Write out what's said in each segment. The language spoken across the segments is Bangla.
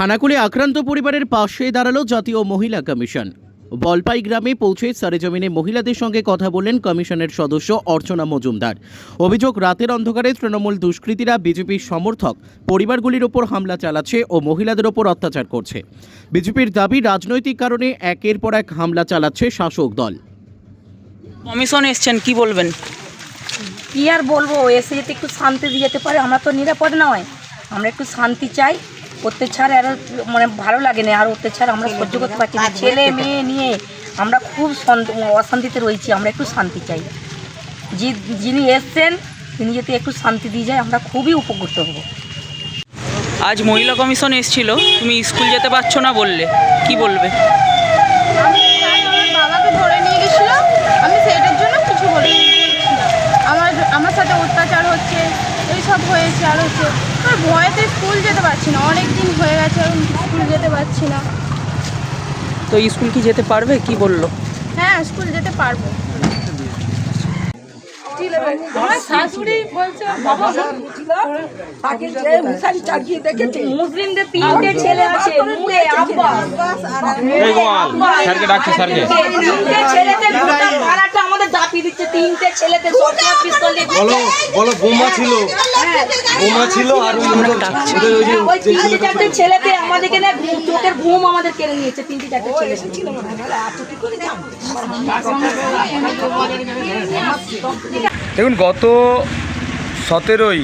খানাকুলে আক্রান্ত পরিবারের পাশে দাঁড়াল জাতীয় মহিলা কমিশন। বলপাই গ্রামে পৌঁছে সরেজমিনে মহিলাদের সঙ্গে কথা বললেন কমিশনের সদস্য অর্চনা মজুমদার। অভিযোগ রাতের অন্ধকারে তৃণমূল দুষ্কৃতীরা বিজেপির সমর্থক পরিবারগুলির ওপর হামলা চালাচ্ছে ও মহিলাদের ওপর অত্যাচার করছে। বিজেপির দাবি রাজনৈতিক কারণে একের পর এক হামলা চালাচ্ছে শাসক দল। কমিশন এসছেন কি বলবেন? কি আর বলব এসে যদি একটু শান্তি দিয়ে যেতে পারে আমরা তো নিরাপদ নয়। আমরা একটু শান্তি চাই। অত্যাচার আরও মানে ভালো লাগে না আর অত্যাচার আমরা সহ্য করতে পারছি না। ছেলে মেয়ে নিয়ে আমরা খুব অশান্তিতে রয়েছি আমরা একটু শান্তি চাই। যে যিনি এসছেন তিনি যদি একটু শান্তি দিয়ে যায় আমরা খুবই উপকৃত হব। আজ মহিলা কমিশন এসছিল তুমি স্কুল যেতে পারছ না বললে কি বলবে আমি তাই আমার বাবাকে ধরে নিয়ে গেছিল আমি সেইটার জন্য কিছু বলিনি আমার আমার সাথে অত্যাচার হচ্ছে এইসব হয়েছে আর হচ্ছে আর ভয়েতে স্কুল যেতে পারছি না অনেক দিন হয়ে গেছে স্কুল যেতে পারছি না। তো স্কুল কি যেতে পারবে? কি বলল? হ্যাঁ স্কুল যেতে পারব। মুসলিমদের তিনটে ছেলে আছে মুয়ে আমাদের দাপিয়ে দিচ্ছে তিনটে ছেলেতে সরকার পিস্তল দিয়ে বলো বলো বোমা ছিল বোমা ছিল আর ওই তিনটে চারটে ছেলেতে আমাদেরকে না চোখের ঘুম আমাদের কেড়ে নিয়েছে তিনটে চারটে ছেলে দেখুন গত সতেরোই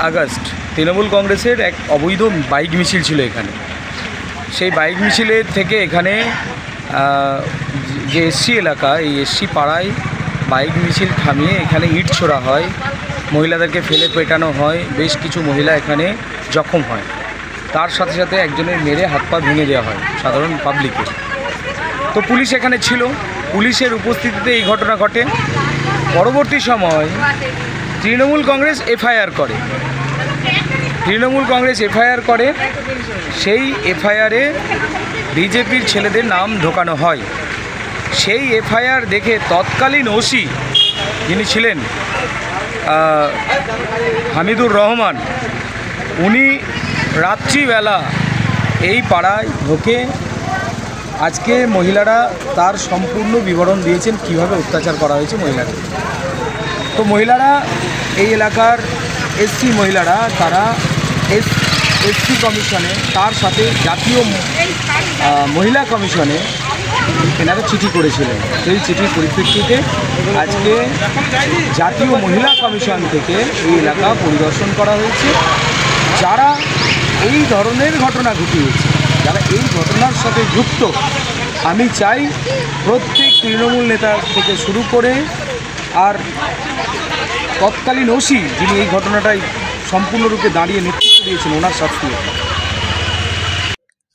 আগস্ট তৃণমূল কংগ্রেসের এক অবৈধ বাইক মিছিল ছিল এখানে সেই বাইক মিছিলের থেকে এখানে আহ, যে এসসি এলাকা, এই এসসি পাড়ায় বাইক মিছিল থামিয়ে এখানে ইট ছোড়া হয়, মহিলাদেরকে ফেলে পেটানো হয়, বেশ কিছু মহিলা এখানে জখম হয়। তার সাথে সাথে একজনের মেরে হাত পা ভেঙে দেওয়া হয়, সাধারণ পাবলিকের তো পুলিশ এখানে ছিল। পুলিশের উপস্থিতিতে এই ঘটনা ঘটে। পরবর্তী সময় তৃণমূল কংগ্রেস এফআইআর করে। তৃণমূল কংগ্রেস এফআইআর করে। সেই এফআইআরে বিজেপির ছেলেদের নাম ঢোকানো হয়। সেই এফআইআর দেখে তৎকালীন ওসি যিনি ছিলেন হামিদুর রহমান, উনি রাত্রিবেলা এই পাড়ায় ঢোকে আজকে মহিলারা তার সম্পূর্ণ বিবরণ দিয়েছেন, কীভাবে অত্যাচার করা হয়েছে মহিলাদের। তো মহিলারা, এই এলাকার এসসি মহিলারা, তারা এস, এসসি কমিশনে, তার সাথে জাতীয় মহিলা কমিশনে এনারা চিঠি করেছিলেন সেই চিঠির পরিপ্রেক্ষিতে আজকে জাতীয় মহিলা কমিশন থেকে এই এলাকা পরিদর্শন করা হয়েছে যারা এই ধরনের ঘটনা ঘটিয়েছে, যারা এই ঘটনার সাথে যুক্ত, আমি চাই প্রত্যেক তৃণমূল নেতা থেকে শুরু করে আর তৎকালীন ওসি যিনি এই ঘটনাটাই সম্পূর্ণরূপে দাঁড়িয়ে নেতৃত্ব দিয়েছেন, ওনার শাস্তি।